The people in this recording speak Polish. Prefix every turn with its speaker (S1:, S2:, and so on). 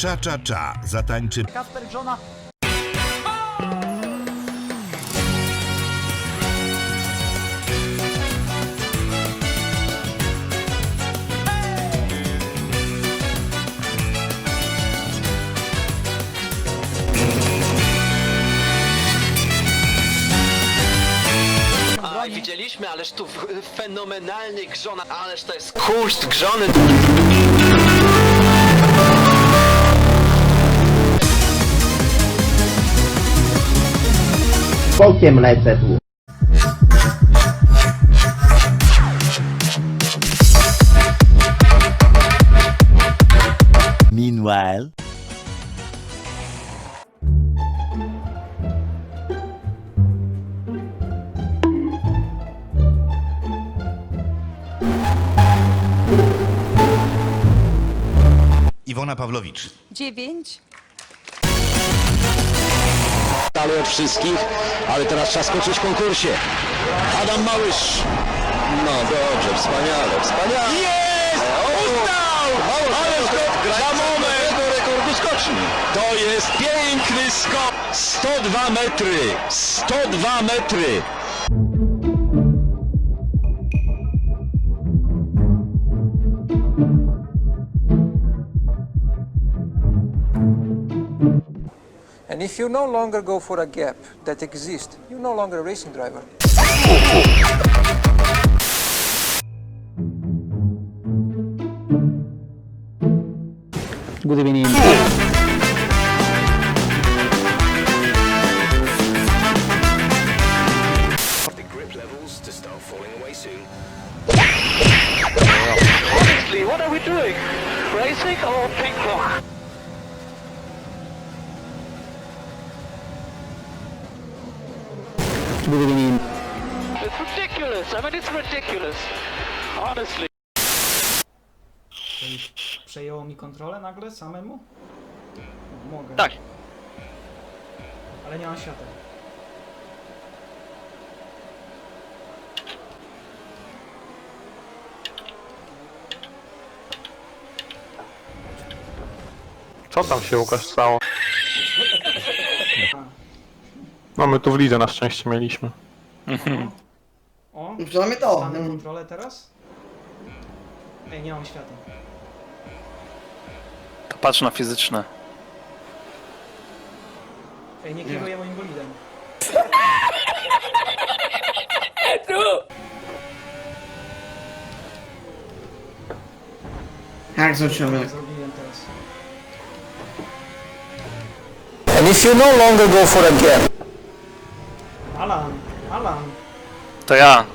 S1: Cza Cza Cza zatańczy
S2: Kasper Grzona.
S3: Widzieliśmy, ależ tu w- fenomenalnie grzona, ależ to jest kuszt grzony.
S4: Bokiem lecę tu.
S5: Meanwhile,
S1: Iwona Pawlowicz.
S6: dziewięć,
S7: dalej od wszystkich, ale teraz trzeba skoczyć w konkursie. Adam Małysz. No dobrze, wspaniale, wspaniale. Jest! Uznał! Ale skok za moment! rekordu skoczni. To jest piękny skok. 102 metry. 102 metry.
S8: And if you no longer go for a gap that exists, you're no longer a racing driver.
S2: Good evening.
S3: Honestly, what are we doing? Racing or ping pong? It's ridiculous. I mean, it's ridiculous. Honestly.
S9: Przejęło mi kontrolę nagle samemu? Mogę.
S3: Tak.
S9: Ale nie mam światła.
S10: Co tam się Łukasz stało? No my tu w lidze na szczęście mieliśmy.
S9: O,
S4: Przynajmniej to.
S9: stanę kontrolę teraz? Ej, nie mam światła.
S11: To patrz na fizyczne.
S9: Ej, nie kieruję moim bolidem.
S4: Jak zobaczymy.
S9: Zrobiłem teraz.
S8: And if you no longer go for a gap
S9: 能，可。
S11: 对啊。